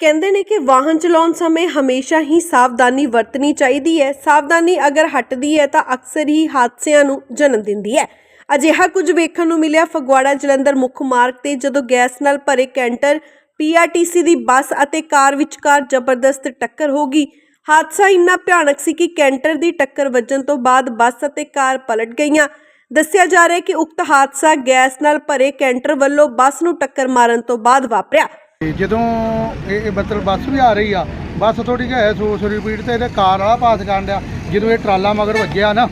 ਕਹਿੰਦੇ ਨੇ ਕਿ ਵਾਹਨ ਚਲਾਉਣ ਸਮੇਂ ਹਮੇਸ਼ਾ ਹੀ ਸਾਵਧਾਨੀ ਵਰਤਣੀ ਚਾਹੀਦੀ ਹੈ। ਸਾਵਧਾਨੀ ਅਗਰ ਹਟਦੀ ਹੈ ਤਾਂ ਅਕਸਰ ਹੀ ਹਾਦਸਿਆਂ ਨੂੰ ਜਨਮ ਦਿੰਦੀ ਹੈ। ਅਜਿਹਾ ਕੁਝ ਵੇਖਣ ਨੂੰ ਮਿਲਿਆ ਫਗਵਾੜਾ ਜਲੰਧਰ ਮੁੱਖ ਮਾਰਗ ਤੇ ਜਦੋਂ ਗੈਸ ਨਾਲ ਭਰੇ ਕੈਂਟਰ ਪੀਆਰਟੀਸੀ ਦੀ ਬੱਸ ਅਤੇ ਕਾਰ ਵਿਚਕਾਰ ਜ਼ਬਰਦਸਤ ਟੱਕਰ ਹੋ ਗਈ। ਹਾਦਸਾ ਇੰਨਾ ਭਿਆਨਕ ਸੀ ਕਿ ਕੈਂਟਰ ਦੀ ਟੱਕਰ ਵੱਜਣ ਤੋਂ ਬਾਅਦ ਬੱਸ ਅਤੇ ਕਾਰ ਪਲਟ ਗਈਆਂ। ਦੱਸਿਆ ਜਾ ਰਿਹਾ ਹੈ ਕਿ ਉਕਤ ਹਾਦਸਾ ਗੈਸ ਨਾਲ ਭਰੇ ਕੈਂਟਰ ਵੱਲੋਂ ਬੱਸ ਨੂੰ ਟੱਕਰ ਮਾਰਨ ਤੋਂ ਬਾਅਦ ਵਾਪਰਿਆ। ਜਦੋਂ ਇਹ ਮਤਲਬ ਬੱਸ ਵੀ ਆ ਰਹੀ ਆ ਬੱਸ ਥੋੜੀ ਜਿਹੀ ਹੈ ਸੋ ਸੋ ਰਿਪੀਟ ਤੇ ਇਹਦੇ ਕਾਰ ਵਾਲਾ ਪਾਸ ਕਰਨ ਡਿਆ। ਜਦੋਂ ਇਹ ਟਰਾਲਾ ਮਗਰ ਵੱਜਿਆ ਨਾ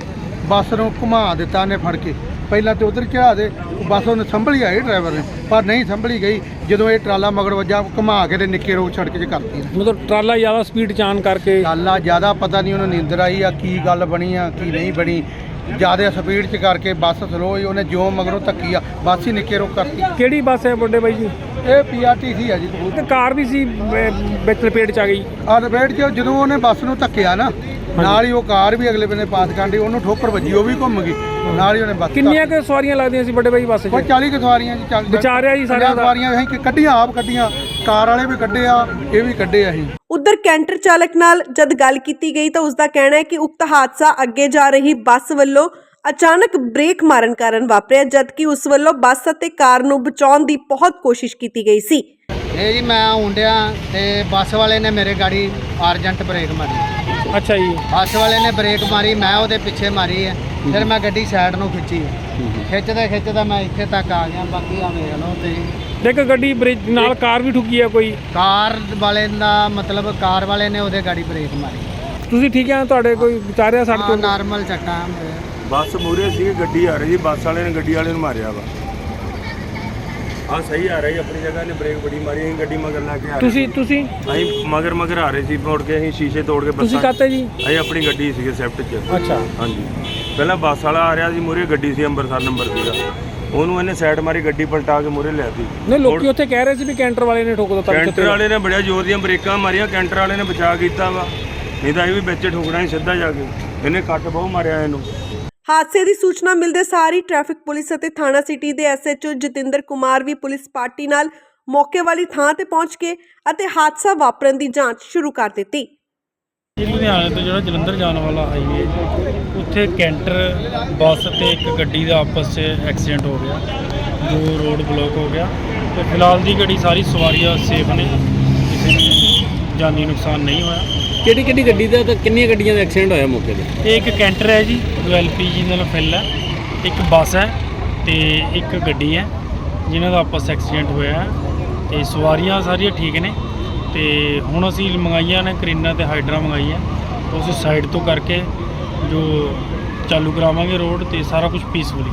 ਬੱਸ ਨੂੰ ਘੁਮਾ ਦਿੱਤਾ ਨੇ ਫੜ ਕੇ। ਪਹਿਲਾਂ ਤੇ ਉਧਰ ਚੜਾ ਦੇ ਬੱਸ ਉਹਨੇ ਸੰਭਲੀ ਆਈ ਡਰਾਈਵਰ ਨੇ ਪਰ ਨਹੀਂ ਸੰਭਲੀ ਗਈ। ਜਦੋਂ ਇਹ ਟਰਾਲਾ ਮਗਰ ਵੱਜਾ ਘੁਮਾ ਕੇ ਤੇ ਨਿੱਕੇ ਰੋਡ ਸੜਕ 'ਚ ਕਰਤੀ ਮਤਲਬ ਟਰਾਲਾ ਜ਼ਿਆਦਾ ਸਪੀਡ ਚ ਆਉਣ ਕਰਕੇ ਟਰਾਲਾ ਜ਼ਿਆਦਾ ਪਤਾ ਨਹੀਂ ਉਹਨੂੰ ਨੀਂਦਰ ਆਈ ਆ ਕੀ ਗੱਲ ਬਣੀ ਆ ਕੀ ਨਹੀਂ ਬਣੀ। ਜ਼ਿਆਦਾ ਸਪੀਡ 'ਚ ਕਰਕੇ ਬੱਸ ਸਲੋ ਹੋਈ ਉਹਨੇ ਜਿਉਂ ਮਗਰੋਂ ਧੱਕੀ ਆ ਬੱਸ ਹੀ ਨਿੱਕੇ ਰੋਕ ਕਰਤੀ। ਕਿਹੜੀ ਬੱਸ ਹੈ ਵੱਡੇ ਬਾਈ ਜੀ? ਇਹ ਪੀਆਰਟੀਸੀ ਆ ਜੀ। ਤੇ ਕਾਰ ਵੀ ਸੀ ਅਹ, ਵਿੱਚ ਲਪੇਟ ਚ ਆ ਗਈ। ਆ ਰਵੇਟ ਚ ਜਦੋਂ ਉਹਨੇ ਬੱਸ ਨੂੰ ਧੱਕਿਆ ਨਾ ਨਾਲ ਹੀ ਉਹ ਕਾਰ ਵੀ ਅਗਲੇ ਬੰਨੇ ਪਾਸ ਕਾਂਡੀ ਉਹਨੂੰ ਠੋਕਰ ਵੱਜੀ ਉਹ ਵੀ ਘੁੰਮ ਗਈ। ਨਾਲ ਹੀ ਉਹਨੇ ਬੱਸ ਕਿੰਨੀਆਂ ਕੁ ਸਵਾਰੀਆਂ ਲੱਗਦੀਆਂ ਸੀ ਵੱਡੇ ਬਾਈ ਬੱਸ ਕੋਈ 'ਚ 40 ਕੁ ਸਵਾਰੀਆਂ ਜੀ ਚੱਲ ਵਿਚਾਰਿਆ ਜੀ ਸਾਰਿਆਂ ਦਾ। ਸਵਾਰੀਆਂ ਅਸੀਂ ਕਿ ਕੱਢੀਆਂ ਆਪ ਕੱਢੀਆਂ। ਕਾਰ ਵਾਲੇ ਵੀ ਕੱਢੇ ਆ ਇਹ ਵੀ ਕੱਢੇ ਆ ਅਸੀਂ। ਉਧਰ ਕੈਂਟਰ ਚਾਲਕ ਨਾਲ ਜਦ ਗੱਲ ਕੀਤੀ ਗਈ ਤਾਂ ਉਸ ਦਾ ਕਹਿਣਾ ਹੈ ਕਿ ਉਕਤ ਹਾਦਸਾ ਅੱਗੇ ਜਾ ਰਹੀ ਬੱਸ ਵੱਲੋਂ ਅਚਾਨਕ ਬ੍ਰੇਕ ਮਾਰਨ ਕਾਰਨ ਵਾਪਰਿਆ ਜਦਕਿ ਉਸ ਵੱਲੋਂ ਬੱਸ ਅਤੇ ਕਾਰ ਨੂੰ ਬਚਾਉਣ ਦੀ ਬਹੁਤ ਕੋਸ਼ਿਸ਼ ਕੀਤੀ ਗਈ ਸੀ। ਇਹ ਜੀ ਮੈਂ ਹੁੰਡਿਆ ਤੇ ਬੱਸ ਵਾਲੇ ਨੇ ਮੇਰੇ ਗਾੜੀ ਅਰਜੈਂਟ ਬ੍ਰੇਕ ਮਾਰੀ। ਅੱਛਾ ਜੀ। ਬੱਸ ਵਾਲੇ ਨੇ ਬ੍ਰੇਕ ਮਾਰੀ ਮੈਂ ਉਹਦੇ ਪਿੱਛੇ ਮਾਰੀ ਹੈ। ਫਿਰ ਮੈਂ ਗੱਡੀ ਸਾਈਡ ਨੂੰ ਖਿੱਚੀ। ਖਿੱਚਦਾ ਖਿੱਚਦਾ ਮੈਂ ਇੱਥੇ ਤੱਕ ਆ ਗਿਆ ਬਾਕੀ ਆ ਵੇਖ ਲਓ ਤੇ ਦੇਖ ਗੱਡੀ ਬ੍ਰਿਜ ਨਾਲ ਕਾਰ ਵੀ ਠੁੱਕੀ ਆ ਕੋਈ? ਕਾਰ ਵਾਲੇ ਦਾ ਮਤਲਬ ਕਾਰ ਵਾਲੇ ਨੇ ਉਹਦੇ ਗਾੜੀ ਬ੍ਰੇਕ ਮਾਰੀ। ਤੁਸੀਂ ਠੀਕ ਆ? ਤੁਹਾਡੇ ਕੋਈ ਵਿਚਾਰਿਆ ਸਾਡੇ ਹਾਂ ਤੋਂ ਨਾਰਮਲ ਚੱਟਾ ਬੱਸ ਮੂਰੇ ਸੀ ਗੱਡੀ ਆ ਰਹੀ ਸੀ ਬੱਸ ਵਾਲੇ ਨੇ ਗੱਡੀ ਵਾਲੇ ਨੂੰ ਮਾਰਿਆ ਵਾ। ਆ ਸਹੀ ਆ ਰਹੀ ਆਪਣੀ ਜਗ੍ਹਾ ਨੇ ਬ੍ਰੇਕ ਬੜੀ ਮਾਰੀ ਅਸੀਂ ਗੱਡੀ ਮਗਰ ਲਾ ਕੇ ਆ ਰਹੇ ਤੁਸੀਂ ਤੁਸੀਂ? ਸੀ। ਅਸੀਂ ਮਗਰ ਮਗਰ ਆ ਰਹੇ ਸੀ ਮੋੜ ਕੇ ਅਸੀਂ ਸ਼ੀਸ਼ੇ ਤੋੜ ਕੇ ਤੁਸੀਂ ਬੱਸਾਂ ਕਾਤੇ ਜੀ? ਅਸੀਂ ਆਪਣੀ ਗੱਡੀ ਸੀਗੇ ਸੈਫਟ 'ਚ। ਅੱਛਾ। ਹਾਂਜੀ। ਪਹਿਲਾਂ ਬੱਸ ਵਾਲਾ ਆ ਰਿਹਾ ਸੀ ਮੂਰੇ ਗੱਡੀ ਸੀ ਅੰਮ੍ਰਿਤਸਰ ਨੰਬਰ ਸੀਗਾ ਉਹਨੂੰ ਇਹਨੇ ਸਾਈਡ ਮਾਰੀ ਗੱਡੀ ਪਲਟਾ ਕੇ ਮੂਰੇ ਲਿਆਤੀ ਨਹੀਂ ਲੋਕੀ ਉੱਥੇ ਕਹਿ ਰਹੇ ਸੀ ਵੀ ਕੈਂਟਰ ਵਾਲੇ ਨੇ ਠੋਕ ਦਿੱਤਾ ਕੈਂਟਰ ਵਾਲੇ ਨੇ ਬੜਿਆ ਜ਼ੋਰ ਦੀਆਂ ਬ੍ਰੇਕਾਂ ਮਾਰੀਆਂ ਕੈਂਟਰ ਵਾਲੇ ਨੇ ਬਚਾ ਕੀਤਾ ਵਾ। ਨਹੀਂ ਤਾਂ ਇਹ ਵੀ ਵਿੱਚ ਠੋਕਣਾ ਸੀ ਸਿੱਧਾ ਜਾ ਕੇ। ਇਹਨੇ ਕੱਟ ਬਹੁ ਮਾਰਿਆ ਇਹਨੂੰ। ਹਾਦਸੇ ਦੀ ਸੂਚਨਾ ਮਿਲਦੇ ਸਾਰ ਹੀ ਟ੍ਰੈਫਿਕ ਪੁਲਿਸ ਅਤੇ ਥਾਣਾ ਸਿਟੀ ਦੇ ਐਸਐਚਓ ਜਤਿੰਦਰ ਕੁਮਾਰ ਵੀ ਪੁਲਿਸ ਪਾਰਟੀ ਨਾਲ ਮੌਕੇ ਵਾਲੀ ਥਾਂ ਤੇ ਪਹੁੰਚ ਕੇ ਅਤੇ ਹਾਦਸਾ ਵਾਪਰਨ ਦੀ ਜਾਂਚ ਸ਼ੁਰੂ ਕਰ ਦਿੱਤੀ। ਇਹ ਲੁਧਿਆਣੇ ਤੋਂ ਜਿਹੜਾ ਜਲੰਧਰ ਜਾਣ ਵਾਲਾ ਹਾਈਵੇ ਉੱਥੇ ਕੈਂਟਰ ਬੱਸ ਤੇ ਇੱਕ ਗੱਡੀ ਦਾ ਆਪਸ 'ਚ ਐਕਸੀਡੈਂਟ ਹੋ ਗਿਆ। ਜੋ ਰੋਡ ਬਲੌਕ ਹੋ ਗਿਆ ਤੇ ਫਿਲਹਾਲ ਦੀ ਗੱਡੀ ਸਾਰੀ ਸਵਾਰੀਆਂ ਸੇਫ ਨੇ। ਕਿਸੇ ਨੂੰ ਜਾਨੀ ਨੁਕਸਾਨ ਨਹੀਂ ਹੋਇਆ। ਕਿਹੜੀ ਕਿਹੜੀ ਗੱਡੀ ਦਾ ਤੇ ਕਿੰਨੀਆਂ ਗੱਡੀਆਂ ਦਾ ਐਕਸੀਡੈਂਟ ਹੋਇਆ ਮੌਕੇ ਤੇ? ਤੇ ਇੱਕ ਕੈਂਟਰ ਹੈ ਜੀ ਜੋ ਐਲਪੀਜੀ ਨਾਲ ਫਿਲ ਹੈ। ਇੱਕ ਬੱਸ ਹੈ ਤੇ ਇੱਕ ਗੱਡੀ ਹੈ ਜਿਨ੍ਹਾਂ ਦਾ ਆਪਸ ਐਕਸੀਡੈਂਟ ਹੋਇਆ ਹੈ। ਤੇ ਸਵਾਰੀਆਂ ਸਾਰੀਆਂ ਠੀਕ ਨੇ। ਤੇ ਹੁਣ ਅਸੀਂ ਮੰਗਾਈਆਂ ਨੇ ਕਰੀਨਾ ਤੇ ਹਾਈਡਰਾ ਮੰਗਾਈ ਹੈ ਉਸ ਸਾਈਡ ਤੋਂ ਕਰਕੇ ਜੋ ਚਾਲੂ ਕਰਾਵਾਂਗੇ ਰੋਡ ਤੇ ਸਾਰਾ ਕੁਝ ਪੀਸਫੁਲੀ